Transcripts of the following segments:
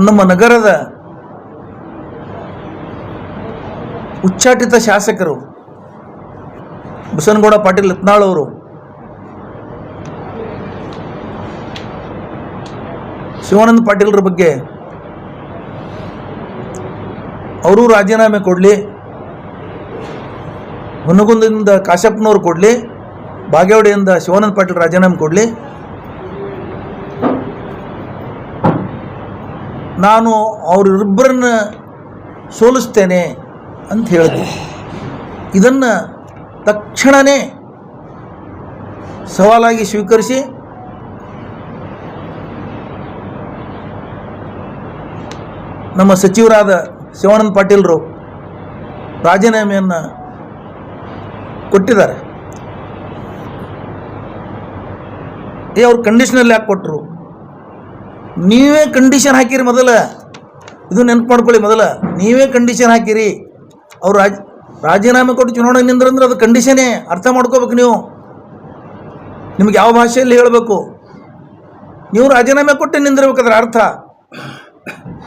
ನಮ್ಮ ನಗರದ ಉಚ್ಚಾಟಿತ ಶಾಸಕರು ಬಸನಗೌಡ ಪಾಟೀಲ್ ಯತ್ನಾಳ್ ಅವರು, ಶಿವಾನಂದ ಪಾಟೀಲ್ರ ಬಗ್ಗೆ ಅವರು ರಾಜೀನಾಮೆ ಕೊಡಲಿ, ಹುನಗುಂದದಿಂದ ಕಾಶಪ್ಪನವ್ರು ಕೊಡಲಿ, ಬಾಗೇವಾಡಿಯಿಂದ ಶಿವಾನಂದ ಪಾಟೀಲ್ ರಾಜೀನಾಮೆ ಕೊಡಲಿ. ನಾನು ಅವರಿಬ್ಬರನ್ನ ಸೋಲಿಸ್ತೇನೆ ಅಂತ ಹೇಳಿದೆ. ಇದನ್ನು ತಕ್ಷಣವೇ ಸವಾಲಾಗಿ ಸ್ವೀಕರಿಸಿ ನಮ್ಮ ಸಚಿವರಾದ ಶಿವಾನಂದ ಪಾಟೀಲ್ರು ರಾಜೀನಾಮೆಯನ್ನು ಕೊಟ್ಟಿದ್ದಾರೆ. ಏ, ಅವ್ರು ಕಂಡೀಷನಲ್ಲಿ ಯಾಕೆ ಕೊಟ್ಟರು ನೀವೇ ಕಂಡೀಷನ್ ಹಾಕಿರಿ ಮೊದಲ. ಇದು ನೆನ್ಪು ಮಾಡ್ಕೊಳ್ಳಿ ಮೊದಲ. ನೀವೇ ಕಂಡೀಷನ್ ಹಾಕಿರಿ. ಅವ್ರು ರಾಜ, ರಾಜೀನಾಮೆ ಕೊಟ್ಟು ಚುನಾವಣೆ ನಿಂದ್ರಂದ್ರೆ ಅದು ಕಂಡೀಷನೇ ಅರ್ಥ ಮಾಡ್ಕೋಬೇಕು ನೀವು. ನಿಮ್ಗೆ ಯಾವ ಭಾಷೆಯಲ್ಲಿ ಹೇಳಬೇಕು? ನೀವು ರಾಜೀನಾಮೆ ಕೊಟ್ಟು ನಿಂದಿರ್ಬೇಕಾದ್ರೆ ಅರ್ಥ.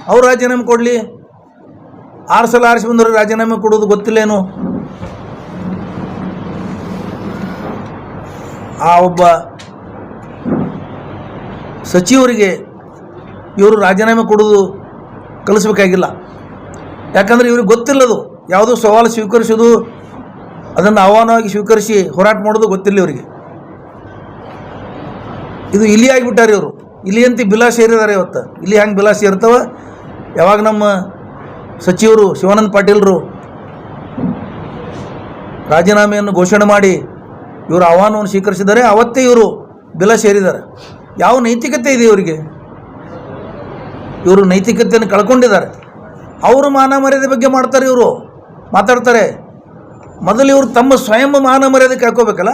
ಅವ್ರು ರಾಜೀನಾಮೆ ಕೊಡಲಿ. ಆರು ಸಲ ಆರಿಸಿ ಬಂದವರು ರಾಜೀನಾಮೆ ಕೊಡೋದು ಗೊತ್ತಿಲ್ಲೇನು? ಆ ಒಬ್ಬ ಸಚಿವರಿಗೆ ಇವರು ರಾಜೀನಾಮೆ ಕೊಡೋದು ಕಲಿಸ್ಬೇಕಾಗಿಲ್ಲ. ಯಾಕಂದರೆ ಇವ್ರಿಗೆ ಗೊತ್ತಿಲ್ಲದು. ಯಾವುದೋ ಸವಾಲು ಸ್ವೀಕರಿಸೋದು, ಅದನ್ನು ಆಹ್ವಾನವಾಗಿ ಸ್ವೀಕರಿಸಿ ಹೋರಾಟ ಮಾಡೋದು ಗೊತ್ತಿಲ್ಲ ಇವರಿಗೆ. ಇದು ಇಲ್ಲಿ ಆಗಿಬಿಟ್ಟಾರೆ ಇವರು. ಇಲ್ಲಿ ಅಂತ ಬಿಲ ಸೇರಿದ್ದಾರೆ ಇವತ್ತು? ಇಲ್ಲಿ ಹೆಂಗೆ ಬಿಲ ಸೇರ್ತವೆ ಯಾವಾಗ ನಮ್ಮ ಸಚಿವರು ಶಿವಾನಂದ ಪಾಟೀಲರು ರಾಜೀನಾಮೆಯನ್ನು ಘೋಷಣೆ ಮಾಡಿ ಇವರು ಆಹ್ವಾನವನ್ನು ಸ್ವೀಕರಿಸಿದ್ದಾರೆ ಅವತ್ತೇ ಇವರು ಬಿಲ ಸೇರಿದ್ದಾರೆ ಯಾವ ನೈತಿಕತೆ ಇದೆ ಇವರಿಗೆ? ಇವರು ನೈತಿಕತೆಯನ್ನು ಕಳ್ಕೊಂಡಿದ್ದಾರೆ. ಅವರು ಮಾನ ಮರ್ಯಾದೆ ಬಗ್ಗೆ ಮಾಡ್ತಾರೆ ಇವರು. ಮಾತಾಡ್ತಾರೆ. ಮೊದಲು ಇವರು ತಮ್ಮ ಸ್ವಯಂ ಮಾನ ಮರ್ಯಾದೆ ಕಳ್ಕೋಬೇಕಲ್ಲ?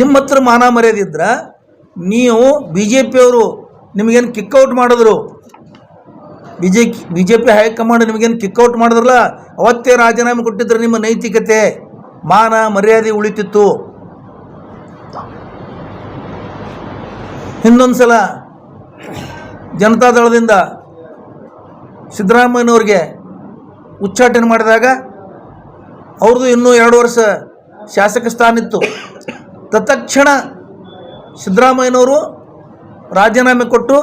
ನಿಮ್ಮ ಹತ್ರ ಮಾನ ಮರ್ಯಾದೆ ಇದ್ರೆ ನೀವು ಬಿ ಜೆ ಪಿಯವರು ನಿಮಗೇನು ಕಿಕ್ಔಟ್ ಮಾಡಿದ್ರು? B J B J P high command ನಿಮಗೇನು ಕಿಕ್ಔಟ್ ಮಾಡಿದ್ರಲ್ಲ? ಅವತ್ತೇ ರಾಜೀನಾಮೆ ಕೊಟ್ಟಿದ್ರೆ ನಿಮ್ಮ ನೈತಿಕತೆ, ಮಾನ ಮರ್ಯಾದೆ ಉಳಿತಿತ್ತು. ಇನ್ನೊಂದು ಸಲ ಜನತಾದಳದಿಂದ ಸಿದ್ದರಾಮಯ್ಯನವ್ರಿಗೆ ಉಚ್ಚಾಟನೆ ಮಾಡಿದಾಗ ಅವ್ರದ್ದು ಇನ್ನೂ ಎರಡು ವರ್ಷ ಶಾಸಕ ಸ್ಥಾನ ಇತ್ತು. ತತ್ಕ್ಷಣ ಸಿದ್ದರಾಮಯ್ಯನವರು ರಾಜೀನಾಮೆ ಕೊಟ್ಟು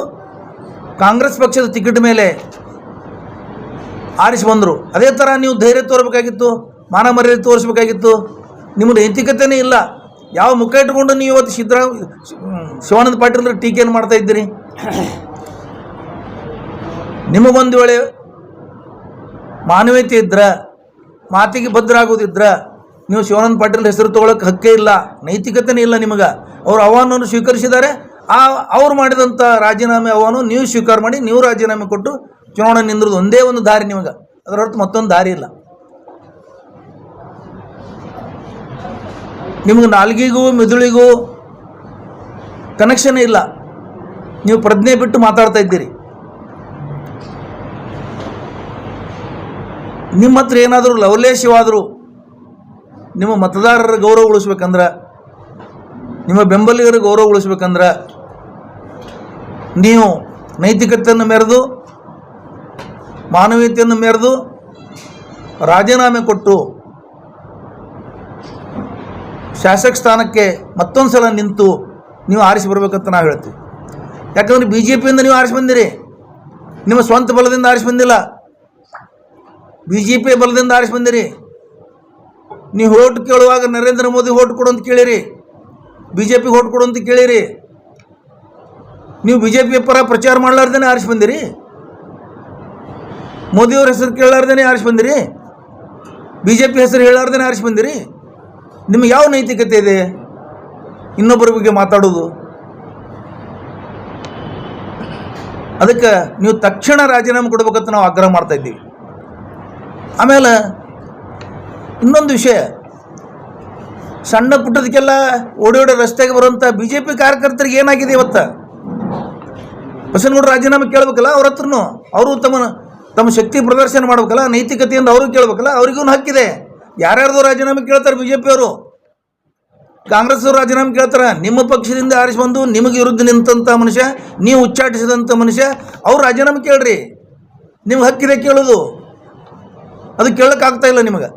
ಕಾಂಗ್ರೆಸ್ ಪಕ್ಷದ ಟಿಕೆಟ್ ಮೇಲೆ ಆರಿಸಿ ಬಂದರು. ಅದೇ ಥರ ನೀವು ಧೈರ್ಯ ತೋರಬೇಕಾಗಿತ್ತು, ಮಾನ ಮರ್ಯಾದೆ ತೋರಿಸ್ಬೇಕಾಗಿತ್ತು. ನಿಮ್ಮ ನೈತಿಕತೆಯೇ ಇಲ್ಲ. ಯಾವ ಮುಖ ಇಟ್ಕೊಂಡು ನೀವು ಇವತ್ತು ಸಿದ್ದರಾಮ, ಶಿವಾನಂದ ಪಾಟೀಲ್ರ ಟೀಕೆಯನ್ನು ಮಾಡ್ತಾ ಇದ್ದೀರಿ? ನಿಮಗೊಂದು ವೇಳೆ ಮಾನವೀಯತೆ ಇದ್ರೆ, ಮಾತಿಗೆ ಭದ್ರಾಗೋದಿದ್ರೆ, ನೀವು ಶಿವಾನಂದ ಪಾಟೀಲ್ ಹೆಸರು ತೊಗೊಳಕ್ಕೆ ಹಕ್ಕೇ ಇಲ್ಲ, ನೈತಿಕತೆನೇ ಇಲ್ಲ ನಿಮಗೆ. ಅವರು ಆಹ್ವಾನವನ್ನು ಸ್ವೀಕರಿಸಿದ್ದಾರೆ. ಆ, ಅವ್ರು ಮಾಡಿದಂಥ ರಾಜೀನಾಮೆ ಆಹ್ವಾನ ನೀವು ಸ್ವೀಕಾರ ಮಾಡಿ, ನೀವು ರಾಜೀನಾಮೆ ಕೊಟ್ಟು ಚುನಾವಣೆ ನಿಂದ್ರದು ಒಂದೇ ಒಂದು ದಾರಿ ನಿಮಗೆ. ಅದರ ಹೊರತು ಮತ್ತೊಂದು ದಾರಿ ಇಲ್ಲ. ನಿಮಗೆ ನಾಲ್ಗಿಗೂ ಮಿದುಳಿಗೂ ಕನೆಕ್ಷನ್ ಇಲ್ಲ. ನೀವು ಪ್ರಜ್ಞೆ ಬಿಟ್ಟು ಮಾತಾಡ್ತಾ ಇದ್ದೀರಿ. ನಿಮ್ಮ ಹತ್ರ ಏನಾದರೂ ಲವಲೇಶವಾದರೂ ನಿಮ್ಮ ಮತದಾರರ ಗೌರವ ಉಳಿಸ್ಬೇಕಂದ್ರೆ, ನಿಮ್ಮ ಬೆಂಬಲಿಗರ ಗೌರವ ಉಳಿಸ್ಬೇಕಂದ್ರೆ, ನೀವು ನೈತಿಕತೆಯನ್ನು ಮೆರೆದು, ಮಾನವೀಯತೆಯನ್ನು ಮೆರೆದು ರಾಜೀನಾಮೆ ಕೊಟ್ಟು ಶಾಸಕ ಸ್ಥಾನಕ್ಕೆ ಮತ್ತೊಂದು ಸಲ ನಿಂತು ನೀವು ಆರಿಸಿ ಬರಬೇಕಂತ ನಾವು ಹೇಳ್ತೀವಿ. ಯಾಕಂದ್ರೆ ಬಿ ಜೆ ಪಿಯಿಂದ ನೀವು ಆರಿಸಿ ಬಂದಿರಿ. ನಿಮ್ಮ ಸ್ವಂತ ಬಲದಿಂದ ಆರಿಸಿ ಬಂದಿಲ್ಲ. ಬಿ ಜೆ ಪಿ ಬಲದಿಂದ ಆರಿಸಿ ಬಂದಿರಿ. ನೀವು ಓಟ್ ಕೇಳುವಾಗ ನರೇಂದ್ರ ಮೋದಿ ಓಟ್ ಕೊಡು ಅಂತ ಕೇಳಿರಿ. ಬಿ ಜೆ ಪಿ ಓಟ್ ಕೊಡು ಅಂತ ಕೇಳಿರಿ. ನೀವು ಬಿ ಜೆ ಪಿ ಪರ ಪ್ರಚಾರ ಮಾಡಲಾರ್ದೇ ಆರಿಸಿ ಬಂದಿರಿ. ಮೋದಿಯವ್ರ ಹೆಸರು ಕೇಳಲಾರ್ದೇ ಆರಿಸಿ ಬಂದಿರಿ. ಬಿ ಜೆ ಪಿ ಹೆಸರು ಹೇಳಾರ್ದೇ ಆರಿಸಿ ಬಂದಿರಿ. ನಿಮಗೆ ಯಾವ ನೈತಿಕತೆ ಇದೆ? ಇನ್ನೊಬ್ಬರ ಬಗ್ಗೆ ಮಾತಾಡೋದು. ಅದಕ್ಕೆ ನೀವು ತಕ್ಷಣ ರಾಜೀನಾಮೆ ಕೊಡ್ಬೇಕಂತ ನಾವು ಆಗ್ರಹ ಮಾಡ್ತಾ ಇದ್ದೀವಿ. ಆಮೇಲೆ ಇನ್ನೊಂದು ವಿಷಯ. ಸಣ್ಣ ಪುಟ್ಟದಕ್ಕೆಲ್ಲ ಓಡಿ ಓಡಿ ರಸ್ತೆಗೆ ಬರುವಂಥ ಬಿ ಜೆ ಪಿ ಕಾರ್ಯಕರ್ತರಿಗೆ ಏನಾಗಿದೆ ಇವತ್ತು? ಬಸನಗೌಡ ರಾಜೀನಾಮೆ ಕೇಳಬೇಕಲ್ಲ ಅವ್ರ ಹತ್ರನೂ? ಅವರು ತಮ್ಮ ತಮ್ಮ ಶಕ್ತಿ ಪ್ರದರ್ಶನ ಮಾಡ್ಬೇಕಲ್ಲ ನೈತಿಕತೆಯಿಂದ ಅವರು ಕೇಳಬೇಕಲ್ಲ, ಅವ್ರಿಗೂ ಹಕ್ಕಿದೆ. ಯಾರ್ಯಾರ್ದು ರಾಜೀನಾಮೆ ಕೇಳ್ತಾರೆ ಬಿ ಜೆ ಪಿಯವರು ಕಾಂಗ್ರೆಸ್ ರಾಜೀನಾಮೆ ಕೇಳ್ತಾರೆ, ನಿಮ್ಮ ಪಕ್ಷದಿಂದ ಆರಿಸಿ ಬಂದು ನಿಮಗೆ ವಿರುದ್ಧ ನಿಂತಂಥ ಮನುಷ್ಯ, ನೀವು ಉಚ್ಚಾಟಿಸಿದಂಥ ಮನುಷ್ಯ, ಅವ್ರು ರಾಜೀನಾಮೆ ಕೇಳ್ರಿ. ನಿಮ್ಗೆ ಹಕ್ಕಿದೆ ಕೇಳೋದು. ಅದು ಕೇಳೋಕ್ಕಾಗ್ತಾ ಇಲ್ಲ ನಿಮಗೆ.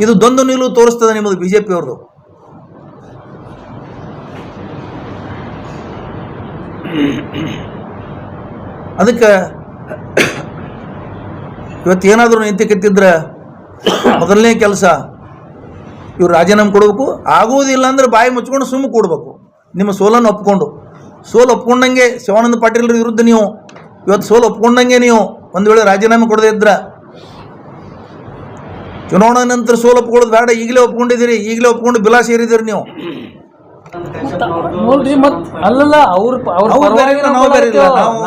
ಇದು ದೊಂದು ನಿಲುವು ತೋರಿಸ್ತದೆ ನಿಮ್ಮದು ಬಿ ಜೆ ಪಿಯವ್ರದ್ದು ಅದಕ್ಕೆ ಇವತ್ತು ಏನಾದರೂ ನಿಂತಿಕೆತ್ತಿದ್ರೆ ಮೊದಲನೇ ಕೆಲಸ ಇವ್ರು ರಾಜೀನಾಮೆ ಕೊಡಬೇಕು. ಆಗುವುದಿಲ್ಲ ಅಂದ್ರೆ ಬಾಯಿ ಮುಚ್ಕೊಂಡು ಸುಮ್ಮ ಕೊಡಬೇಕು. ನಿಮ್ಮ ಸೋಲನ್ನು ಒಪ್ಕೊಂಡು. ಸೋಲು ಒಪ್ಕೊಂಡಂಗೆ ಶಿವಾನಂದ ಪಾಟೀಲ್ರ ವಿರುದ್ಧ ನೀವು. ಇವತ್ತು ಸೋಲು ಒಪ್ಕೊಂಡಂಗೆ ನೀವು. ಒಂದು ವೇಳೆ ರಾಜೀನಾಮೆ ಕೊಡದೇ ಇದ್ರ ಚುನಾವಣಾ ನಂತರ ಸೋಲು ಒಪ್ಕೊಳ್ಳೋದು ಬೇಡ ಈಗಲೇ ಒಪ್ಕೊಂಡಿದ್ದೀರಿ ಈಗಲೇ ಒಪ್ಕೊಂಡು ಬಿಲಾ ಸೇರಿದ್ದೀರಿ ನೀವು. ನೋಡ್ರಿ ಮತ್ ಅಲ್ಲಲ್ಲ ಅವ್ರ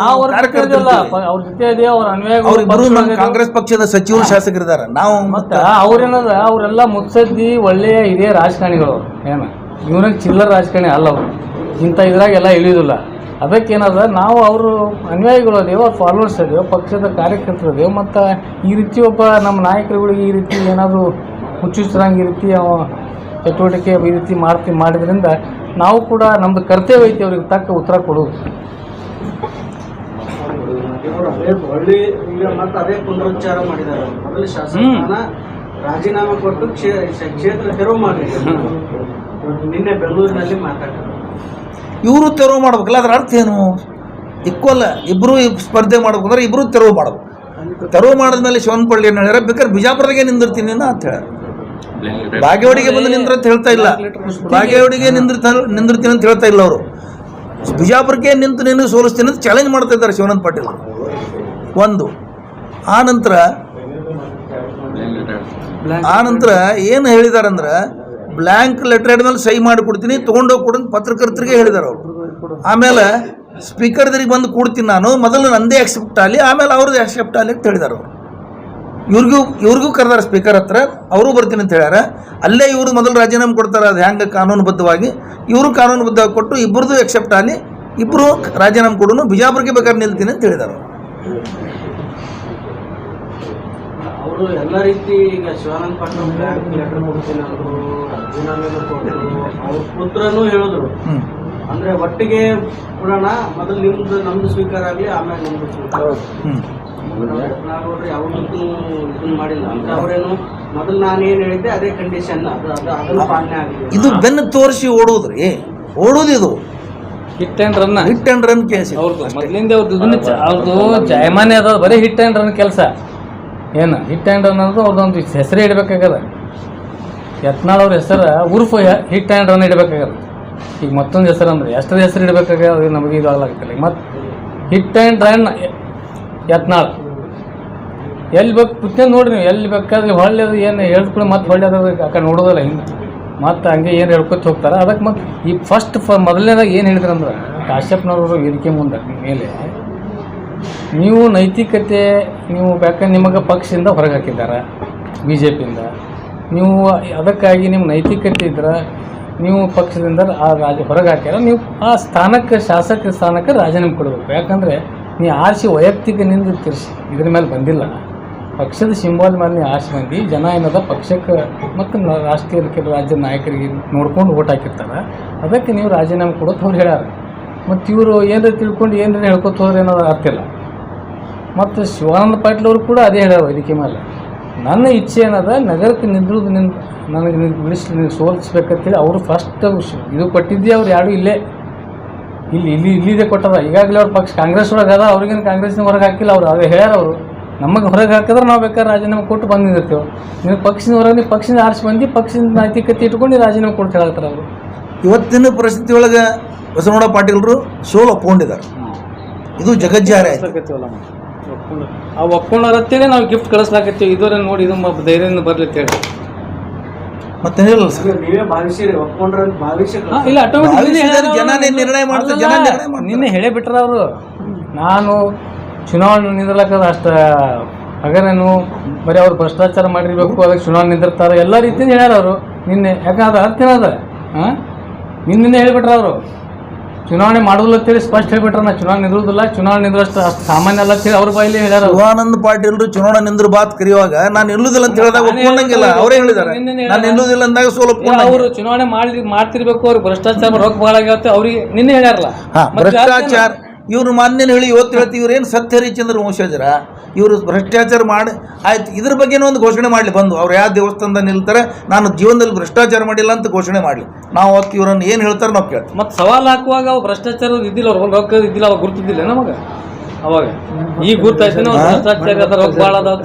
ಅವ್ರ ಜೊತೆ ಇದೆ ಅನ್ವಯ ಕಾಂಗ್ರೆಸ್ ಪಕ್ಷದ ಸಚಿವರು ಶಾಸಕರಿದ್ದಾರೆ. ನಾವು ಮತ್ತ ಅವ್ರೇನದ ಅವರೆಲ್ಲ ಮುತ್ಸದ್ದಿ ಒಳ್ಳೆಯ ಹಿರಿಯ ರಾಜಕಾರಣಿಗಳು ಏನ? ಇವ್ನಾಗ ಚಿಲ್ಲರ ರಾಜಕಾರಣಿ ಅಲ್ಲ ಅವರು. ಇಂಥ ಇದ್ರಾಗ ಎಲ್ಲ ಇಳಿಯೋದಿಲ್ಲ. ಅದಕ್ಕೇನದ ನಾವು ಅವರು ಅನ್ಯಾಯಿಗಳು ಅದೇವೋ ಅವ್ರ ಫಾಲೋವರ್ಸ್ ಅದೇವೋ ಪಕ್ಷದ ಕಾರ್ಯಕರ್ತರು ಅದೇವೋ ಮತ್ತು ಈ ರೀತಿ ಒಬ್ಬ ನಮ್ಮ ನಾಯಕರುಗಳಿಗೆ ಈ ರೀತಿ ಏನಾದರೂ ಹುಚ್ಚುಚ್ಚರಂಗೆ ಈ ರೀತಿ ಅವ ಚಟುವಟಿಕೆ ಈ ರೀತಿ ಮಾಡ್ತಿ ಮಾಡಿದ್ರಿಂದ ನಾವು ಕೂಡ ನಮ್ಮದು ಕರ್ತವ್ಯ ಐತಿ ಅವ್ರಿಗೆ ತಕ್ಕ ಉತ್ತರ ಕೊಡೋದು ಶಾಸಕನ ರಾಜೀನಾಮೆ ಕೊಟ್ಟು ಕ್ಷೇ- ಕ್ಷೇ- ಕ್ಷೇತ್ರ ತೆರವು ಮಾಡಿ ನಿನ್ನೆ ಬೆಂಗಳೂರಿನಲ್ಲಿ ಮಾತಾಡಿದ್ರು ಇವರು ತೆರವು ಮಾಡ್ಬೇಕಲ್ಲ, ಅದರ ಅರ್ಥ ಏನು? ಇಕ್ವಲ್ ಇಬ್ಬರು ಸ್ಪರ್ಧೆ ಮಾಡ್ಬೇಕಂದ್ರೆ ಇಬ್ಬರು ತೆರವು ಮಾಡ್ಬೇಕು. ತೆರವು ಮಾಡಿದ್ಮೇಲೆ ಶಿವನಪಳ್ಳಿ ಏನು ಹೇಳ್ಯಾರ, ಬೇಕಾದ್ರೆ ಬಿಜಾಪುರದಾಗೆ ನಿಂದಿರ್ತೀನಿ ಅಂತ ಹೇಳ ಬಾಗೇವಾಡಿಗೆ ಬಂದು ನಿಂದ್ರ ಅಂತ ಹೇಳ್ತಾ ಇಲ್ಲ. ಬಾಗೇವಾಡಿಗೆ ನಿಂದಿರ್ತ ನಿಂದಿರ್ತೀನಿ ಅಂತ ಹೇಳ್ತಾ ಇಲ್ಲ ಅವರು. ಬಿಜಾಪುರಕ್ಕೆ ನಿಂತು ನೀನು ಸೋಲಿಸ್ತೀನಿ ಅಂತ ಚಾಲೆಂಜ್ ಮಾಡ್ತಾ ಇದ್ದಾರೆ ಶಿವನಂದ್ ಪಾಟೀಲ್ ಒಂದು. ಆ ನಂತರ ಆ ನಂತರ ಏನು ಹೇಳಿದಾರಂದ್ರೆ ಬ್ಲ್ಯಾಂಕ್ ಲೆಟರ್ ಮೇಲೆ ಸಹಿ ಮಾಡಿ ಕೊಡ್ತೀನಿ ತೊಗೊಂಡೋಗಿ ಕೊಡು ಅಂತ ಪತ್ರಕರ್ತರಿಗೆ ಹೇಳಿದಾರೆ ಅವರು. ಆಮೇಲೆ ಸ್ಪೀಕರ್ದರಿಗೆ ಬಂದು ಕೊಡ್ತೀನಿ ನಾನು, ಮೊದಲು ನಂದೇ ಅಕ್ಸೆಪ್ಟ್ ಆಗಲಿ, ಆಮೇಲೆ ಅವ್ರದ್ದು ಅಕ್ಸೆಪ್ಟ್ ಆಗಲಿ ಅಂತ ಹೇಳಿದಾರೆ ಅವರು. ಇವ್ರಿಗೂ ಇವ್ರಿಗೂ ಕರೆದಾರೆ ಸ್ಪೀಕರ್ ಹತ್ರ, ಅವರು ಬರ್ತೀನಿ ಅಂತ ಹೇಳ್ಯಾರ. ಅಲ್ಲೇ ಇವರು ಮೊದಲು ರಾಜೀನಾಮೆ ಕೊಡ್ತಾರೆ, ಅದು ಹೆಂಗೆ ಕಾನೂನುಬದ್ಧವಾಗಿ. ಇವರು ಕಾನೂನುಬದ್ಧವಾಗಿ ಕೊಟ್ಟು ಇಬ್ಬರದ್ದು ಅಕ್ಸೆಪ್ಟ್ ಆಗಲಿ ಇಬ್ಬರು ರಾಜೀನಾಮೆ ಕೊಡೋನು ಬಿಜಾಪುರಕ್ಕೆ ಬೇಕಾದ್ರೆ ನಿಲ್ತೀನಿ ಅಂತ ಹೇಳಿದಾರೆ ಅವರು ಅವರು ಎಲ್ಲ ರೀತಿ ಈಗ ಶಿವಾನಂದ ಪಾಟೀಲ್ ಬ್ಯಾಂಕ್ ಲೆಟರ್ ಕೊಡ್ತೀನಿ ಅಂದ್ರು ರಾಜೀನಾಮೆ ಕೊಟ್ಟರು ಅವ್ರ ಪುತ್ರನೂ ಹೇಳಿದ್ರು. ಅಂದ್ರೆ ಒಟ್ಟಿಗೆ ಕೊಡೋಣ ಮೊದಲು ನಿಮ್ದು ನಮ್ದು ಸ್ವೀಕಾರ ಆಗಲಿ ಆಮೇಲೆ ನಿಮ್ದು ಸ್ವೀಕಾರ ನೋಡ್ರಿ ಇದನ್ನ ಮಾಡಿಲ್ಲ. ಅಂದ್ರೆ ಅವ್ರೇನು ಮೊದಲು ನಾನು ಏನು ಹೇಳಿದ್ದೆ ಅದೇ ಕಂಡೀಷನ್ ಅದು ಅದು ಅದನ್ನು ಪಾಲನೆ ಆಗಲಿ ಇದು ಬೆನ್ನು ತೋರಿಸಿ ಓಡೋದ್ರಿ. ಓಡೋದು ಇದು. Hit and run hit and run case ಅವ್ರದ್ದು ಮೊದಲಿಂದ ಅವ್ರದ್ದು ಅವ್ರದ್ದು ಜಯಮಾನ್ಯ ಅದ ಬರೀ ಹಿಟ್ ಆ್ಯಂಡ್ ರನ್ ಕೆಲಸ. ಏನು ಹಿಟ್ ಆ್ಯಂಡ್ ರನ್ ಅಂದ್ರೆ ಅವ್ರದ್ದೊಂದು ಹೆಸರೇ ಇಡಬೇಕಾಗದ ಯತ್ನಾಳ್ ಅವ್ರ ಹೆಸರು ಉರ್ಫ್ ಹಿಟ್ ಆ್ಯಂಡ್ ರನ್ ಇಡಬೇಕಾಗದ ಈಗ ಮತ್ತೊಂದು ಹೆಸರು ಅಂದರೆ ಎಷ್ಟರ ಹೆಸರು ಇಡಬೇಕಾಗ್ಯದ ನಮಗೆ ಇದು ಈಗ ಮತ್ತು ಹಿಟ್ ಆ್ಯಂಡ್ ರನ್ ಯತ್ನಾಳ್. ಎಲ್ಲಿ ಬೇಕು ಕುತ್ಕೊಂಡು ನೋಡಿ ನೀವು, ಎಲ್ಲಿ ಬೇಕಾದ್ರೆ ಹೊಳ್ಳಿ ಏನು ಹೇಳ್ಕೊಂಡು, ಮತ್ತೆ ಹೊಳ್ಳಿ ಕಡೆ ನೋಡೋದಲ್ಲ ಹಿಂಗೆ ಮತ್ತು ಹಂಗೆ ಏನು ಹೇಳ್ಕೊತ ಹೋಗ್ತಾರೆ ಅದಕ್ಕೆ ಮತ್ತು ಈ ಫಸ್ಟ್ ಫ ಮೊದಲನೇದಾಗ ಏನು ಹೇಳಿದ್ರಂದ್ರೆ, ಕಾಶ್ಯಪ್ನವರು ವೇದಿಕೆ ಮುಂದೆ, ಮೇಲೆ ನೀವು ನೈತಿಕತೆ, ನೀವು ಯಾಕಂದ್ರೆ ನಿಮಗೆ ಪಕ್ಷದಿಂದ ಹೊರಗೆ ಹಾಕಿದ್ದಾರೆ ಬಿ ಜೆ ಪಿಯಿಂದ ನೀವು ಅದಕ್ಕಾಗಿ ನಿಮ್ಮ ನೈತಿಕತೆ ಇದ್ರೆ, ನೀವು ಪಕ್ಷದಿಂದ ಆ ರಾಜ ಹೊರಗೆ ಹಾಕ್ಯಾರ ನೀವು ಆ ಸ್ಥಾನಕ್ಕೆ, ಶಾಸಕ ಸ್ಥಾನಕ್ಕೆ ರಾಜೀನಾಮೆ ಕೊಡಬೇಕು. ಯಾಕಂದರೆ ನೀವು ಆರಿಸಿ ವೈಯಕ್ತಿಕ ನಿಂದ ತಿರ್ಸಿ, ಇದ್ರ ಮೇಲೆ ಬಂದಿಲ್ಲ. ಪಕ್ಷದ ಸಿಂಬಲ್ ಮೇಲೆ ನೀವು ಆರಿಸಿ ಬಂದು, ಜನ ಏನದ ಪಕ್ಷಕ್ಕೆ ಮತ್ತು ರಾಷ್ಟ್ರೀಯ ಕೆಲವು ರಾಜ್ಯದ ನಾಯಕರಿಗೆ ನೋಡ್ಕೊಂಡು ಓಟ್ ಹಾಕಿರ್ತಾರೆ. ಅದಕ್ಕೆ ನೀವು ರಾಜೀನಾಮೆ ಕೊಡೋದು ಅವ್ರು ಹೇಳ್ಯಾರ. ಮತ್ತು ಇವರು ಏನಾರ ತಿಳ್ಕೊಂಡು ಏನಾರ ಹೇಳ್ಕೊತ ಹೋದ್ರೆ ಏನಾದ್ರು ಅರ್ಥ ಇಲ್ಲ. ಮತ್ತು ಶಿವಾನಂದ ಪಾಟೀಲ್ ಅವರು ಕೂಡ ಅದೇ ಹೇಳ್ಯಾರ ವೇದಿಕೆ ಮೇಲೆ. ನನ್ನ ಇಚ್ಛೆ ಏನದ ನಗರಕ್ಕೆ ನಿಂದ್ರದು ನಿನ್ನ ನನಗೆ ನೀನು ಬಿಡಿಸಿ ನಿನಗೆ ಸೋಲಿಸ್ಬೇಕಂತೇಳಿ ಅವರು ಫಸ್ಟ್ ಇದು ಕೊಟ್ಟಿದ್ದೆ ಅವ್ರು ಯಾರು ಇಲ್ಲೇ. ಇಲ್ಲಿ ಇಲ್ಲಿ ಇಲ್ಲಿದೆ ಕೊಟ್ಟದ. ಈಗಾಗಲೇ ಅವ್ರ ಪಕ್ಷ ಕಾಂಗ್ರೆಸ್ ಒಳಗೆ ಅದ ಅವ್ರಿಗೇನು ಕಾಂಗ್ರೆಸ್ನ ಹೊರಗೆ ಹಾಕಿಲ್ಲ ಅವರು. ಅದೇ ಹೇಳ್ಯಾರ ಅವರು. ನಮಗೆ ಹೊರಗೆ ಹಾಕಿದ್ರೆ ನಾವು ಬೇಕಾದ್ರೆ ರಾಜೀನಾಮೆ ಕೊಟ್ಟು ಬಂದಿರ್ತೇವೆ. ನೀವು ಪಕ್ಷದ ಹೊರಗೆ ನೀವು ಪಕ್ಷದಿಂದ ಆರಿಸಿ ಬಂದು ಪಕ್ಷದ ನೈತಿಕತೆ ಇಟ್ಕೊಂಡು ನೀವು ರಾಜೀನಾಮೆ ಕೊಟ್ಟು ಹೇಳ್ತಾರೆ ಅವರು. ಇವತ್ತಿನ ಪರಿಸ್ಥಿತಿ ಒಳಗೆ ಬಸವನಗೌಡ ಪಾಟೀಲರು ಸೋಲು ಒಪ್ಕೊಂಡಿದ್ದಾರೆ ಇದು ಜಗಜ್ಜಾರ ಆಯ್ತು. ಆ ಒಪ್ಕೊಂಡಾರತ್ತೇನೆ ನಾವು ಗಿಫ್ಟ್ ಕಳಿಸ್ಲಾಕತ್ತೀವಿ. ಇದುವರೆ ನೋಡಿ ಇದು ಮ- ಧೈರ್ಯದಿಂದ ಬರ್ಲಿತ್ತೇಳಿ ಮತ್ತೇನಿಲ್ಲ ಸರ್? ನೀವೇ ಭಾವಿಸಿರಿ. ಒಪ್ಕೊಂಡ್ರೆ ಅಂತ ಭಾವಿಸಿ ಹಾ, ಇಲ್ಲ ಆಟೋಮೆಟಿಕ್ ಭಾವಿಸಿದರೆ ಜನನೇ ನಿರ್ಣಯ ಮಾಡ್ತಾರೆ, ಜನ ನಿರ್ಣಯ ಮಾಡ್ತಾರೆ. ನಿನ್ನೆ ಹೇಳೇ ಬಿಟ್ರ ಅವರು. ನಾನು ಚುನಾವಣೆ ನಿಂದ್ರಲಕ್ಕದ ಅಷ್ಟ ಹಗರೇನು ಬರೀ ಅವ್ರು ಭ್ರಷ್ಟಾಚಾರ ಮಾಡಿರ್ಬೇಕು ಅದಕ್ಕೆ ಚುನಾವಣೆ ನಿಂದಿರ್ತಾರೆ. ಎಲ್ಲ ರೀತಿಯಿಂದ ಹೇಳ್ಯಾರ ಅವರು. ನಿನ್ನೆ ಯಾಕಂದ್ರೆ ಅದು ಅರ್ಥ ಏನದ ಹಾಂ? ನಿನ್ನೆ ಹೇಳಿಬಿಟ್ರ ಅವರು. ಚುನಾವಣೆ ಮಾಡೋದಿಲ್ಲ ಅಂತೇಳಿ ಸ್ಪಷ್ಟ ಹೇಳ್ಬಿಟ್ರ ನಾ ಚುನಾವಣೆ ನಿಂದ್ರುದಿಲ್ಲ. ಚುನಾವಣೆ ನಿಂದ್ರಷ್ಟು ಅಷ್ಟು ಸಾಮಾನ್ಯ ಅಲ್ಲ ಅಂತೇಳಿ ಅವ್ರ ಬಾಯಲ್ಲಿ ಹೇಳ್ಯಾರ ಅವ್ರು. ಶಿವಾನಂದ ಪಾಟೀಲ್ರು ಚುನಾವಣೆ ನಿಂದ್ರ ಬಾತ್ ಕರೆಯುವಾಗ ನಾನು ನಿಲ್ಲುದಿಲ್ಲ ಅಂತ ಹೇಳಿದಾಗ ಒಪ್ಪಿಕೊಂಡಂಗಿಲ್ಲ ಒಪ್ಕೊಂಡಂಗಿಲ್ಲ. ಅವರೇ ಹೇಳಿದಾರೆ ನಿನ್ನೆ ನಾನು ನಿಲ್ಲುದಿಲ್ಲ ಅಂದಾಗ ಸೋಲು ಅವರು ಚುನಾವಣೆ ಮಾಡಿ ಮಾಡ್ತಿರ್ಬೇಕು ಅವ್ರಿಗೆ ಭ್ರಷ್ಟಾಚಾರ ರೊಕ್ಕ ಬಹಳ ಆಗತ್ತೆ ಅವ್ರಿಗೆ ನಿನ್ನೆ ಹೇಳ್ಯಾರಲ್ಲ. ಹಾ ಮತ್ತೆ ಭ್ರಷ್ಟಾಚಾರ ಇವ್ರು ಮಾನ್ಯನ ಹೇಳಿ ಇವತ್ತು ಹೇಳ್ತೀವಿ ಇವ್ರೇನು ಸತ್ಯ ಹರಿಚಂದ್ರ ವಂಶಜರ? ಇವರು ಭ್ರಷ್ಟಾಚಾರ ಮಾಡಿ ಆಯ್ತು ಇದ್ರ ಬಗ್ಗೆನೂ ಒಂದು ಘೋಷಣೆ ಮಾಡಲಿ ಬಂದು. ಅವ್ರು ಯಾವ ದೇವಸ್ಥಾನದ ನಿಲ್ತಾರೆ ನಾನು ಜೀವನದಲ್ಲಿ ಭ್ರಷ್ಟಾಚಾರ ಮಾಡಿಲ್ಲ ಅಂತ ಘೋಷಣೆ ಮಾಡಲಿ. ನಾವು ಅವತ್ತು ಇವರನ್ನು ಏನು ಹೇಳ್ತಾರೆ ನಾವು ಕೇಳ್ತೀವಿ. ಮತ್ತೆ ಸವಾಲು ಹಾಕುವಾಗ ಅವ್ರು ಭ್ರಷ್ಟಾಚಾರ ಇದ್ದಿಲ್ಲ ಅವ್ರು ರೊಕ್ಕ ಇದ್ದಿಲ್ಲ ಅವಾಗ ಗುರುತಿದ್ದಿಲ್ಲ ನಮಗೆ? ಅವಾಗ. ಈಗ ಗುರುತಾಯ್ತೇನೆ ಭ್ರಷ್ಟಾಚಾರ ಭಾಳ ಅದಾವ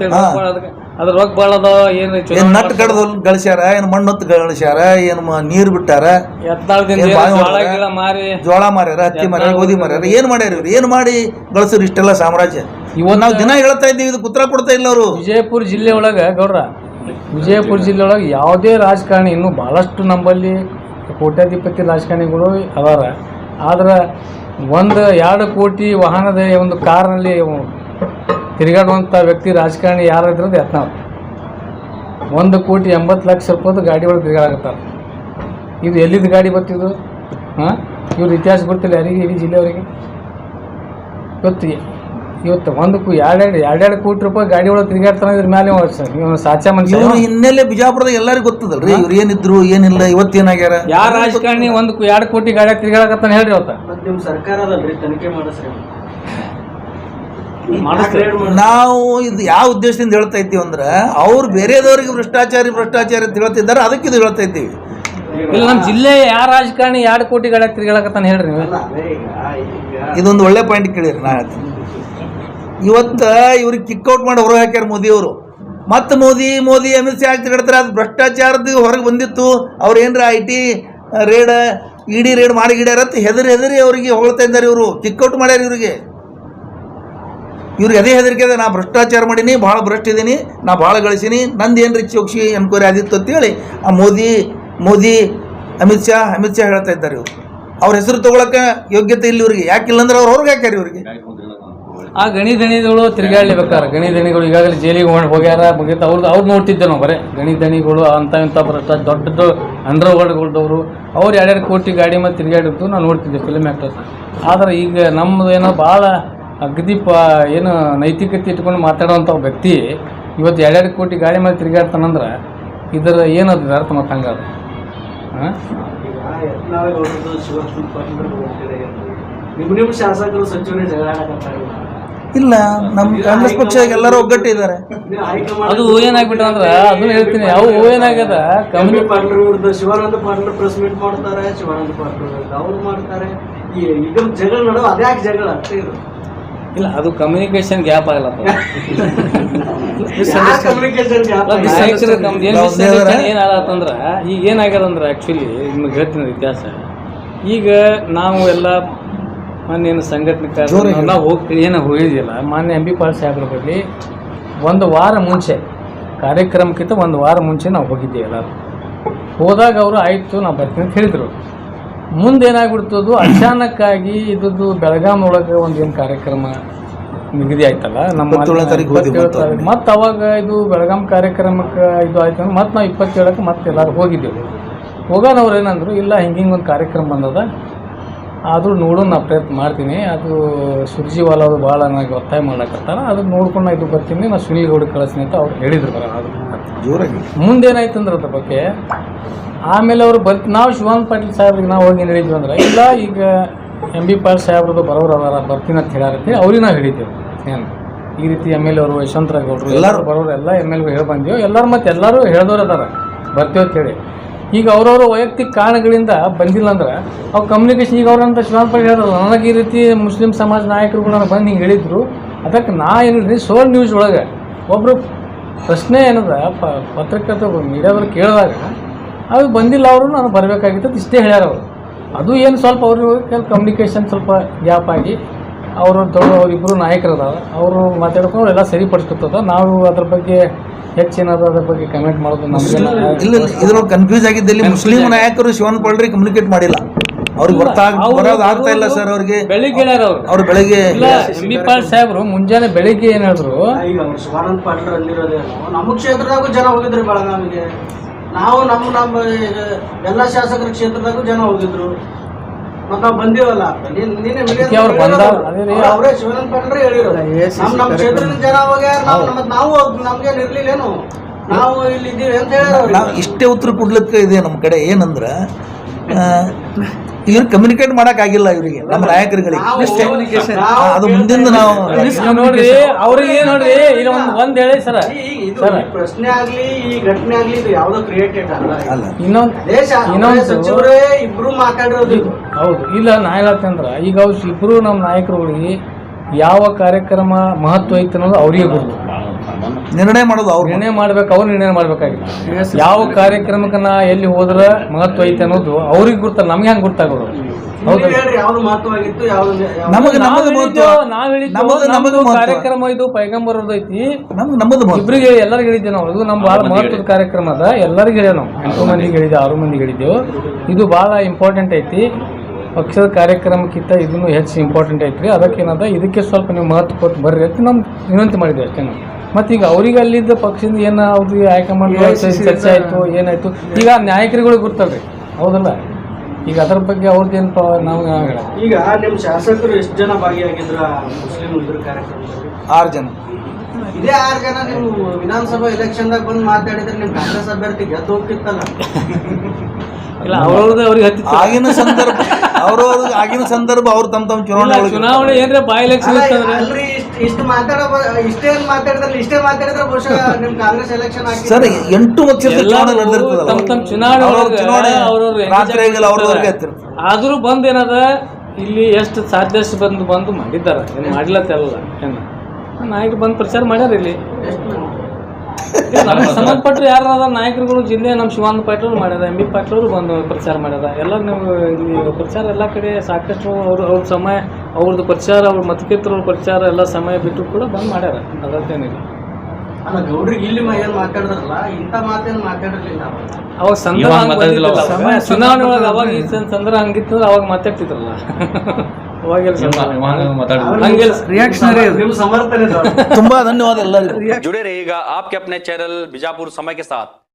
ಅದ್ರ ರೊಕ್ಕ ಭಾಳ ಅದಾವ ಏನು ಏನು ನಟ್ ಕಡ್ದು ಗಳಿಸ್ಯಾರ ಏನು ಮಣ್ಣು ಹೊತ್ತು ಗಳಿಸ್ಯಾರ ಏನು ನೀರು ಬಿಟ್ಟಾರ ಎತ್ತಾಳದಿಂದ ಏನ್ ಏನು ಬಾವಿ ಜೋಳ? ಗಿಳ ಮಾರಿ ಜೋಳ ಮಾರ್ಯಾರ ಹತ್ತಿ ಮಾರ್ಯಾರ ಗೋಧಿ ಮಾರ್ಯಾರ ಏನು ಮಾಡ್ಯಾರ ಇವ್ರು? ಏನು ಮಾಡಿ ಗಳಿಸ್ರು ಇಷ್ಟೆಲ್ಲ ಸಾಮ್ರಾಜ್ಯ? ಇವತ್ತು ನಾವು ದಿನ ಹೇಳ್ತಾ ಇದ್ದೀವಿ ಇದು ಉತ್ತರ ಕೊಡ್ತಾ ಇಲ್ಲ ಅವರು. ವಿಜಯಪುರ ಜಿಲ್ಲೆ ಒಳಗೆ ಗೌಡ್ರ ವಿಜಯಪುರ ಜಿಲ್ಲೆ ಒಳಗೆ ಯಾವುದೇ ರಾಜಕಾರಣಿ ಇನ್ನೂ ಭಾಳಷ್ಟು ನಂಬಲ್ಲಿ ಕೋಟ್ಯಾಧಿಪತಿ ರಾಜಕಾರಣಿಗಳು ಅದಾರ. ಆದ್ರೆ ಒಂದು ಎರಡು ಕೋಟಿ ವಾಹನದ ಒಂದು ಕಾರ್ನಲ್ಲಿ ತಿರುಗಾಡುವಂಥ ವ್ಯಕ್ತಿ ರಾಜಕಾರಣಿ ಯಾರು ಇದ್ರದ್ದು ಯತ್ನಾಳ್ ಒಂದು ಕೋಟಿ ಎಂಬತ್ತು ಲಕ್ಷ ರೂಪಾಯಿದು ಗಾಡಿ ಒಳಗೆ ತಿರುಗಾಡಕತ್ತಾರೆ. ಇದು ಎಲ್ಲಿದ್ದು ಗಾಡಿ ಬರ್ತಿದ್ದು ಹಾಂ? ಇವ್ರ ಇತಿಹಾಸ ಗೊತ್ತಿಲ್ಲ ಯಾರಿಗೆ ಇಡೀ ಜಿಲ್ಲೆಯವರಿಗೆ ಇವತ್ತು ಇವತ್ತು ಒಂದು ಕು ಎರಡೆರಡು ಎರಡೆರಡು ಕೋಟಿ ರೂಪಾಯಿ ಗಾಡಿ ಒಳಗೆ ತಿರುಗಾಡ್ತಾನೆ ಇದ್ರ ಮೇಲೆ ಇವನು ಸಾಚಾ ಮನುಷ್ಯ. ಇವ್ರು ಹಿನ್ನೆಲೆ ಬಿಜಾಪುರದ ಎಲ್ಲರಿಗೂ ಗೊತ್ತದಲ್ರಿ? ಇವ್ರು ಏನಿದ್ರು ಏನಿಲ್ಲ ಇವತ್ತು ಏನಾಗ್ಯಾರ ಯಾರ ರಾಜಕಾರಣಿ ಒಂದು ಕು- ಎರಡು ಕೋಟಿ ಗಾಡಿ ತಿರುಗಾಡಕತ್ತಾನೆ ಹೇಳ್ರಿ ಇವತ್ತು ನಿಮ್ಮ ನಿಮ್ ಸರ್ಕಾರ ಅದಲ್ರಿ ತನಿಖೆ ಮಾಡಿಸ್ರಿ. ನಾವು ಇದು ಯಾವ ಉದ್ದೇಶದಿಂದ ಹೇಳ್ತಾ ಇದ್ದೀವಿ ಅಂದ್ರೆ ಅವ್ರು ಬೇರೆದವ್ರಿಗೆ ಭ್ರಷ್ಟಾಚಾರಿ ಭ್ರಷ್ಟಾಚಾರಿ ಅಂತ ಹೇಳ್ತಿದ್ದಾರೆ ಅದಕ್ಕೆ ಇದು ಹೇಳ್ತಾ ಇದ್ದೀವಿ. ಇಲ್ಲ ನಮ್ಮ ಜಿಲ್ಲೆ ಯಾವ ರಾಜಕಾರಣಿ ಎರಡು ಕೋಟಿ ಗಳಕ್ಕೆ ತಿರುಗಾಡಕತ್ತಾನೆ ಹೇಳ್ರಿ ಇದೊಂದು ಒಳ್ಳೆ ಪಾಯಿಂಟ್ ಕೇಳಿರಿ ನಾ ಹೇಳ್ತೀನಿ. ಇವತ್ತು ಇವ್ರಿಗೆ ಕಿಕ್ಔಟ್ ಮಾಡಿ ಹೊರಗೆ ಹಾಕ್ಯಾರ ಮೋದಿಯವರು ಮತ್ತೆ ಮೋದಿ ಮೋದಿ ಅಮಿತ್ ಶಾ ಆಗ್ತಿ ಹೇಳ್ತಾರೆ ಅದು ಭ್ರಷ್ಟಾಚಾರದ ಹೊರಗೆ ಬಂದಿತ್ತು. ಅವ್ರು ಏನರ I T raid ED raid ಮಾಡಿ ಗಿಡ್ಯಾರ ಅಂತ ಹೆದರಿ ಹೆದರಿ ಅವರಿಗೆ ಹೊಳ್ತಾ ಇದ್ದಾರೆ ಇವರು. ಕಿಕ್ಔಟ್ ಮಾಡ್ಯಾರ ಇವರಿಗೆ. ಇವ್ರಿಗೆ ಅದೇ ಹೆದರಿಕೆ ಅದ ನಾ ಭ್ರಷ್ಟಾಚಾರ ಮಾಡೀನಿ, ಭಾಳ ಭ್ರಷ್ಟ ಇದ್ದೀನಿ ನಾ ಭಾಳ ಗಳಿಸೀನಿ, ನಂದು ಏನು ರೀ ಚೌಕ್ಷಿ ಎನ್ಕ್ವೈರಿ ಆದಿತ್ತು ಅಂತೇಳಿ ಆ ಮೋದಿ ಮೋದಿ, ಅಮಿತ್ ಶಾ ಅಮಿತ್ ಶಾ ಹೇಳ್ತಾ ಇದ್ದಾರೆ ಇವರು. ಅವ್ರ ಹೆಸರು ತೊಗೊಳಕ್ಕೆ ಯೋಗ್ಯತೆ ಇಲ್ಲ ಇವ್ರಿಗೆ. ಯಾಕಿಲ್ಲ ಅಂದ್ರೆ ಅವ್ರು ಹೊರಗೆ ಹಾಕ್ಯಾರ ಇವ್ರಿಗೆ? ಆ ಗಣಿ ದಣಿಗಳು ತಿರುಗಾಡ್ಲೇಬೇಕಾರ ಗಣಿ ದಣಿಗಳು ಈಗಾಗಲೇ ಜೈಲಿಗೆ ಹೋಗಿ ಹೋಗ್ಯಾರ. ಮುಗಿತ ಅವ್ರದ್ದು ಅವ್ರು ನೋಡ್ತಿದ್ದೆ ನಾವು ಬರೀ. ಗಣಿ ದಣಿಗಳು ಅಂತ ಇಂಥ ಭ್ರಷ್ಟ ದೊಡ್ಡ ಅಂಡರ್ ವರ್ಲ್ಡ್ಗಳದವರು ಅವ್ರು ಎರಡೆರಡು ಕೋಟಿ ಗಾಡಿ ಮೇಲೆ ತಿರುಗಾಡಿದ್ದು ನಾವು ನೋಡ್ತಿದ್ದೆ ಫಿಲ್ಮ್ ಆ್ಯಕ್ಟರ್ಸ್ ಆದರೆ ಈಗ ನಮ್ಮದು ಏನೋ ಭಾಳ ಅಗದಿ ಪ ಏನು ನೈತಿಕತೆ ಇಟ್ಕೊಂಡು ಮಾತಾಡೋವಂಥ ವ್ಯಕ್ತಿ ಇವತ್ತು ಎರಡೆರಡು ಕೋಟಿ ಗಾಡಿ ಮೇಲೆ ತಿರುಗಾಡ್ತಾನಂದ್ರೆ ಇದರ ಏನದು ಅರ್ಥ ಮತ್ತು ಹಂಗಾದ್ರೆ ಹಾಂ ಶಾಸಕರು ಸಚಿವರೇ ಜಗಳ ಇಲ್ಲ ನಮ್ಮ ಕಾಂಗ್ರೆಸ್ ಪಕ್ಷ ಎಲ್ಲರೂ ಒಗ್ಗಟ್ಟಿದ್ದಾರೆ. ಅದು ಏನಾಗ್ಬಿಟ್ಟು ಅಂದ್ರೆ ಅದನ್ನ ಹೇಳ್ತೀನಿ ಅವು ಏನಾಗ್ಯದ ಕಮ್ಮಿ ಪಾಟೀಲ್ ಇವ್ರದ್ದು ಶಿವಾನಂದ ಪಾಟೀಲ್ ಪ್ರೆಸ್ ಮೀಟ್ ಮಾಡ್ತಾರೆ ಶಿವಾನಂದ ಪಾಟೀಲ್ ಅವ್ರು ಮಾಡ್ತಾರೆ. ಈ ಈಗ ಜಗಳ ನಡೋ ಅದ್ಯಾಕೆ ಜಗಳ? ಅಷ್ಟೇ ಇದು ಇಲ್ಲ ಅದು ಕಮ್ಯುನಿಕೇಶನ್ ಗ್ಯಾಪ್ ಆಗಲ್ಲ ಕಮ್ಯುನಿಕೇಶನ್ ನಾಯಕರ ಕಮ್- ಏನ್. ಏನಾಗತ್ತಂದ್ರ ಈಗ ಏನಾಗ್ಯದ ಅಂದ್ರೆ ಆ್ಯಕ್ಚುಲಿ ನಿಮ್ಗೆ ಹೇಳ್ತೀನಿ ಇತಿಹಾಸ. ಈಗ ನಾವು ಎಲ್ಲ ಮಾನ್ಯ ಏನು ಸಂಘಟನೆ ನಾವು ಹೋಗ್ತೀವಿ ಏನೋ ಹೋಗಿದ್ದಿಲ್ಲ ಮಾನ್ಯ ಎಂ ಬಿ ಪಾಲ್ ಸಾಹೇಬ್ರ ಬಳಿ ಒಂದು ವಾರ ಮುಂಚೆ ಕಾರ್ಯಕ್ರಮಕ್ಕಿಂತ ಒಂದು ವಾರ ಮುಂಚೆ ನಾವು ಹೋಗಿದ್ದೀವಿ ಎಲ್ಲರೂ. ಹೋದಾಗ ಅವರು ಆಯಿತು ನಾವು ಬರ್ತೀನಿ ಅಂತ ಹೇಳಿದರು. ಮುಂದೆ ಏನಾಗ್ಬಿಡ್ತದು ಅಚಾನಕ್ಕಾಗಿ ಇದ್ದು ಬೆಳಗಾಂ ಒಳಗೆ ಒಂದೇನು ಕಾರ್ಯಕ್ರಮ ನಿಗದಿ ಆಯ್ತಲ್ಲ ನಮ್ಮ ಮತ್ತೆ ಅವಾಗ ಇದು ಬೆಳಗಾಂ ಕಾರ್ಯಕ್ರಮಕ್ಕೆ ಇದು ಆಯ್ತು ಅಂದ್ರೆ ಮತ್ತೆ ನಾವು ಇಪ್ಪತ್ತೇಳಕ್ಕೆ ಮತ್ತೆ ಎಲ್ಲರೂ ಹೋಗಿದ್ದೆವು. ಹೋಗೋಣ ಅವ್ರು ಏನಂದ್ರು ಇಲ್ಲ ಹಿಂಗೆ ಹಿಂಗೆ ಒಂದು ಕಾರ್ಯಕ್ರಮ ಬಂದದ. ಆದರೂ ನೋಡೋಣ ನಾ ಪ್ರಯತ್ನ ಮಾಡ್ತೀನಿ. ಅದು ಸುರ್ಜಿವಾಲ ಅದು ಭಾಳ ನನಗೆ ಒತ್ತಾಯ ಮಾಡಕತ್ತಾರ. ಅದು ನೋಡ್ಕೊಂಡು ಇದು ಬರ್ತೀನಿ. ನಾನು ಸುನೀಲ್ ಗೌಡ ಕಳಿಸ್ತೀನಿ ಅಂತ ಅವ್ರು ಹೇಳಿದ್ರು ಬರ ಅದು ಜೋರಾಗಿ. ಮುಂದೇನಾಯ್ತು ಅಂದ್ರೆ ಅದ್ರ ಬಗ್ಗೆ ಆಮೇಲೆ ಅವರು ಬರ್ ನಾವು ಶಿವಾನಂದ ಪಾಟೀಲ್ ಸಾಹೇಬ್ರಿಗೆ ನಾವು ಹೋಗಿ ಏನು ಹೇಳಿದ್ವಿ ಅಂದ್ರೆ ಇಲ್ಲ ಈಗ ಎಂ ಬಿ ಪಾಲ್ ಸಾಹೇಬ್ರದ್ದು ಬರೋರು ಅದಾರ ಬರ್ತೀನಿ ಅಂತ ಹೇಳಿ ಅಂತೇಳಿ ಅವ್ರಿಗೆ ನಾವು ಹೇಳಿದ್ದೆವು. ಏನು? ಈ ರೀತಿ ಎಂ ಎಲ್ ಅವರು ಯಶವಂತರಾವ್ ಗೌಡ್ರು ಎಲ್ಲರೂ ಬರೋರು ಎಲ್ಲ ಎಂ ಎಲ್ ಹೇಳಿ ಬಂದೆವು. ಎಲ್ಲರೂ ಮತ್ತೆ ಎಲ್ಲರೂ ಹೇಳಿದವ್ರು ಅದಾರ. ಬರ್ತೀವಿ ಅಂತ ಹೇಳಿ. ಈಗ ಅವ್ರವ್ರ ವೈಯಕ್ತಿಕ ಕಾರಣಗಳಿಂದ ಬಂದಿಲ್ಲ ಅಂದ್ರೆ ಅವ್ರು ಕಮ್ಯುನಿಕೇಶನ್ ಈಗ ಅವ್ರಂತ ಶಿವಾನ್ ಪಾಟೀಲ್ ಹೇಳಿದ್ರು ನನಗೆ ಈ ರೀತಿ ಮುಸ್ಲಿಂ ಸಮಾಜ ನಾಯಕರುಗಳು ನನಗೆ ಬಂದು ಹಿಂಗೆ ಹೇಳಿದ್ರು ಅದಕ್ಕೆ ನಾ ಏನಿದ್ರಿ ಸೋಲ್ ನ್ಯೂಸ್ ಒಳಗೆ. ಒಬ್ಬರು ಪ್ರಶ್ನೆ ಏನದ, ಪ ಪತ್ರಕರ್ತ ಮೀಡಿಯಾದವ್ರು ಕೇಳಿದಾಗ, ಅದು ಬಂದಿಲ್ಲ ಅವರು, ನಾನು ಬರಬೇಕಾಗಿತ್ತು ಇಷ್ಟೇ ಹೇಳ್ಯಾರ ಅವರು. ಅದು ಏನು ಸ್ವಲ್ಪ ಅವ್ರಿಗೆ ಕೆಲವು ಕಮ್ಯುನಿಕೇಷನ್ ಸ್ವಲ್ಪ ಗ್ಯಾಪ್ ಆಗಿ ಅವರು ದೊಡ್ಡ ಅವರಿಬ್ಬರು ನಾಯಕರದಾವ. ಅವರು ಮಾತಾಡ್ಕೊಂಡು ಎಲ್ಲ ಸರಿಪಡಿಸ್ಕೊತದ. ನಾವು ಅದ್ರ ಬಗ್ಗೆ ಹೆಚ್ಚೇನಾದ್ರೂ ಅದ್ರ ಬಗ್ಗೆ ಕಮೆಂಟ್ ಮಾಡೋದು ನಮಗೆ ಇಲ್ಲ ಇಲ್ಲ ಇದ್ರೊಳಗೆ ಕನ್ಫ್ಯೂಸ್ ಆಗಿದ್ದಲ್ಲಿ ಮುಸ್ಲಿಂ ನಾಯಕರು ಶಿವನ್ ಪಳ್ರಿ ಕಮ್ಯುನಿಕೇಟ್ ಮಾಡಿಲ್ಲ. ಅವ್ರಿಗೆ ಬರ್ತಾ ಬರೋದು ಆಗ್ತಾ ಇಲ್ಲ ಸರ್ ಅವ್ರಿಗೆ. ಬೆಳಿಗ್ಗೆ ಹೇಳ್ಯಾರ ಅವರು. ಅವ್ರು ಬೆಳಗ್ಗೆ ಇಲ್ಲ ಎಂ ಬಿ ಪಾಲ್ ಸಾಹೇಬ್ರು ಮುಂಜಾನೆ ಬೆಳಿಗ್ಗೆ ಏನು ಹೇಳಿದ್ರು ಈಗ ಅವ್ರು ಶಿವಾನಂದ ಪಾಟೀಲ್ ಅಲ್ಲಿರೋದೇನು ನಮ್ಮ ಕ್ಷೇತ್ರದಾಗೂ ಜನ ಹೋಗಿದ್ರು ಬೆಳಗಾವಿಗೆ. ನಾವು ನಮ್ಮ ನಮ್ಮ ಈಗ ಎಲ್ಲ ಶಾಸಕರ ಕ್ಷೇತ್ರದಾಗೂ ಜನ ಹೋಗಿದ್ರು. ಮತ್ ನಾವ್ ಬಂದಿವಲ್ಲ. ನೀನ್ ನೀನೆ media ಅದಕ್ಕೆ ಅವ್ರು ಹೇಳಿರೋದು. ಬಂದಾಗ ಅದೇ ರೀ. ಅವ್ರು ಅವರೇ ಶಿವಾನಂದ ಪಾಟೀಲ್ರೇ ಹೇಳಿರೋದು. ನಮ್ ನಮ್ ಕ್ಷೇತ್ರದ ಜನ ಹೋಗ್ಯಾರ ನಾವ್ ನಮ್ಗೇನು ಇರ್ಲಿಲ್ಲೇನು ನಾವು ಇಲ್ಲಿ ಇದ್ದೀವಿ ಅಂತ ಹೇಳಿ ನಾವು ಇಷ್ಟೇ ಉತ್ತರ ಕೊಡ್ಲಿಕ್ಕೆ ಇದೆ ನಮ್ಮ ಕಡೆ. ಏನಂದ್ರೆ ಇವ್ರು ಕಮ್ಯುನಿಕೇಟ್ ಮಾಡೋಕ್ಕಾಗಿಲ್ಲ ಇವರಿಗೆ ನಮ್ಮ ನಾಯಕರುಗಳಿಗೆ. ಅಷ್ಟೇ ಅದು ಮುಂದಿಂದ ನಾವು ನೋಡ್ರಿ ಅವ್ರಿಗೆ ನೋಡ್ರಿ ಇಲ್ಲ ಒಂದ್ ಒಂದ್ ಹೇಳಿ ಸರ. ಪ್ರಶ್ನೆ ಆಗ್ಲಿ ಈ ಘಟನೆ ಆಗ್ಲಿ ಇದು ಯಾವ್ದೋ ಕ್ರಿಯೇಟೆಡ್ ಅಲ್ಲ ಇನ್ನೊಂದು ಇನ್ನೊಂದ್ ದೇಶ ಇನ್ನೊಂದು ಸಚಿವರೇ ಇಬ್ರು ಮಾತಾಡಿರೋದು ಹೌದು. ಇಲ್ಲ ನಾ ಹೇಳತ್ತಂದ್ರ ಈಗ ಅವ್ರು ಇಬ್ರು ನಮ್ಮ ನಾಯಕರುಗಳಿಗೆ ಯಾವ ಕಾರ್ಯಕ್ರಮ ಮಹತ್ವ ಐತೆ ಅನ್ನೋದು ಅವ್ರಿಗೆ ಗೊತ್ತು. ನಿರ್ಣಯ ಮಾಡೋದು ಅವ್ರು ನಿರ್ಣಯ ಮಾಡ್ಬೇಕು ಅವ್ರು ನಿರ್ಣಯ ಮಾಡ್ಬೇಕಾಗಿತ್ತು. ಯಾವ ಕಾರ್ಯಕ್ರಮಕ್ಕೆ ನಾ ಎಲ್ಲಿ ಹೋದ್ರ ಮಹತ್ವ ಐತೆ ಅನ್ನೋದು ಅವ್ರಿಗೆ ಗುರ್ತ ನಮ್ಗೆ ಹೆಂಗ್ ಮಹತ್ವ. ಕಾರ್ಯಕ್ರಮ ಇದು ಪೈಗಂಬರದ್ದು ಐತಿ. ಇಬ್ರಿಗೆ ಎಲ್ಲರಿಗೂ ಹೇಳಿದ್ದೆ ನಾವು. ಇದು ನಮ್ಮ ಬಹಳ ಮಹತ್ವದ ಕಾರ್ಯಕ್ರಮ ಅದ. ಎಲ್ಲರಿಗೂ ಹೇಳಿ ನಾವು. ಎಂಟು ಮಂದಿಗೆ ಹೇಳಿದೆ ಆರು ಮಂದಿಗೆ ಹೇಳಿದ್ದೆವು. ಇದು ಬಹಳ ಇಂಪಾರ್ಟೆಂಟ್ ಐತಿ. ಪಕ್ಷದ ಕಾರ್ಯಕ್ರಮಕ್ಕಿಂತ ಇದನ್ನು ಹೆಚ್ಚು ಇಂಪಾರ್ಟೆಂಟ್ ಐತ್ರಿ. ಅದಕ್ಕೇನದ ಇದಕ್ಕೆ ಸ್ವಲ್ಪ ನೀವು ಮಹತ್ವ ಕೊಟ್ಟು ಬರ್ರಿ ಅಂತ ನಮ್ಮ ವಿನಂತಿ ಮಾಡಿದ್ವಿ ಅಷ್ಟೇ ನಾವು. ಮತ್ತು ಈಗ ಅವ್ರಿಗೆ ಅಲ್ಲಿದ್ದ ಪಕ್ಷದಿಂದ ಏನು ಅವ್ರಿಗೆ ಹೈಕಮಾಂಡ್ ಚರ್ಚೆ ಆಯಿತು ಏನಾಯಿತು? ಈಗ ನಾಯಕರುಗಳು ರೀ ಹೌದಲ್ಲ? ಈಗ ಅದ್ರ ಬಗ್ಗೆ ಅವ್ರದ್ದೇನು ಪ ನಾವು ಈಗ ನಿಮ್ಮ ಶಾಸಕರು ಎಷ್ಟು ಜನ ಭಾಗಿಯಾಗಿದ್ರ ಮುಸ್ಲಿಂ ಕಾರ್ಯಕ್ರಮದಲ್ಲಿ? ಆರು ಜನ. ಇದೇ ಆರು ಜನ ನೀವು ವಿಧಾನಸಭಾ ಎಲೆಕ್ಷನ್ದಾಗ ಬಂದು ಮಾತಾಡಿದ್ರೆ ನಿಮ್ಮ ಕಾಂಗ್ರೆಸ್ ಅಭ್ಯರ್ಥಿ ಗೆದ್ದು ಹೋಗ್ತಿತ್ತಲ್ಲ ಇಲ್ಲ ಅವ್ರವ್ರದ್ದು ಅವ್ರಿಗೆ ಹತ್ತಿತ್ತು. ಆಗಿನ ಸಂದರ್ಭ ಅವರು ಆಗಿನ ಸಂದರ್ಭ ಅವ್ರು ತಮ್ಮ ತಮ್ಮ ಚುನಾವಣೆ ಚುನಾವಣೆ ಏನ್ರ ಬೈ ಎಲೆಕ್ಷನ್ ಇತ್ತಂದ್ರೆ ಇಷ್ಟ ಮಾತಾಡೋ ಇಷ್ಟೇ ಮಾತಾಡಿದ್ರೆ ಇಷ್ಟೇ ಮಾತಾಡಿದ್ರೆ ಬಹುಶಃ ನಿಮ್ ಕಾಂಗ್ರೆಸ್ ಎಲೆಕ್ಷನ್ ಸರ್ ಎಂಟು ವರ್ಷ ಚುನಾವಣೆ ನಡೆದಿರ್ತದಲ್ಲ ತಮ್ಮ ತಮ್ಮ ಚುನಾವಣೆ ರಾತ್ರಿ ಅವ್ರವ್ರಿಗೆ ಆದ್ರೂ ಬಂದ್ ಏನದ ಇಲ್ಲಿ ಎಷ್ಟು ಸಾಧ್ಯಷ್ಟು ಬಂದು ಬಂದು ಮಾಡಿದ್ದಾರೆ? ಏನು ಮಾಡ್ಲತ್ತಲ್ಲ? ಏನು? ನಾಯಕರು ಬಂದು ಪ್ರಚಾರ ಮಾಡ್ಯಾರ ಇಲ್ಲಿ? ನಮ್ಗೆ ಸಂಬಂಧಪಟ್ಟರು ಯಾರು ಅದ ನಾಯಕರುಗಳು ಜಿಲ್ಲೆ ನಮ್ಮ ಶಿವಾನಂದ ಪಾಟೀಲ್ ಮಾಡ್ಯಾರ ಎಂ ಬಿ ಪಾಟೀಲ್ ಅವರು ಬಂದು ಪ್ರಚಾರ ಮಾಡ್ಯಾರ. ಎಲ್ಲ ನೀವು ಇಲ್ಲಿ ಪ್ರಚಾರ ಎಲ್ಲ ಕಡೆ ಸಾಕಷ್ಟು ಅವ್ರ ಅವ್ರ ಸಮಯ ಅವ್ರದ್ದು ಪ್ರಚಾರ ಅವ್ರ ಮತಕ್ಷೇತ್ರ ಪ್ರಚಾರ ಎಲ್ಲ ಸಮಯ ಬಿಟ್ಟು ಕೂಡ ಬಂದ್ ಮಾಡ್ಯಾರ. ಅದಕ್ಕೇನಿಲ್ಲ ಅಲ್ಲ ಗೌಡ್ರಿಗೆ ಇಲ್ಲಿ ಏನ್ ಮಾತಾಡಿದ್ರಲ್ಲ ಇಂಥ ಮಾತೇನು ಮಾತಾಡಿರ್ಲಿಲ್ಲ ಅವಾಗ ಸಂದರ್ಭ. ಚುನಾವಣೆ ಒಳಗೆ ಅವಾಗ ಈ ಸಂದರ್ಭ ಹಂಗಿತ್ತಂದ್ರೆ ಅವಾಗ ಮಾತಾಡ್ತಿದ್ರಲ್ಲ. ಅವಾಗೆಲ್ಲ ಸಂದರ್ಭ. ಹಂಗೆಲ್ಲ ನಿಮ್ ಸಮರ್ಥನೆ ದೊಡ್ಡ. ತುಂಬಾ ಧನ್ಯವಾದ ಎಲ್ಲರಿಗೂ जुड़े रहिएगा आपके अपने चैनल बीजापुर समय के साथ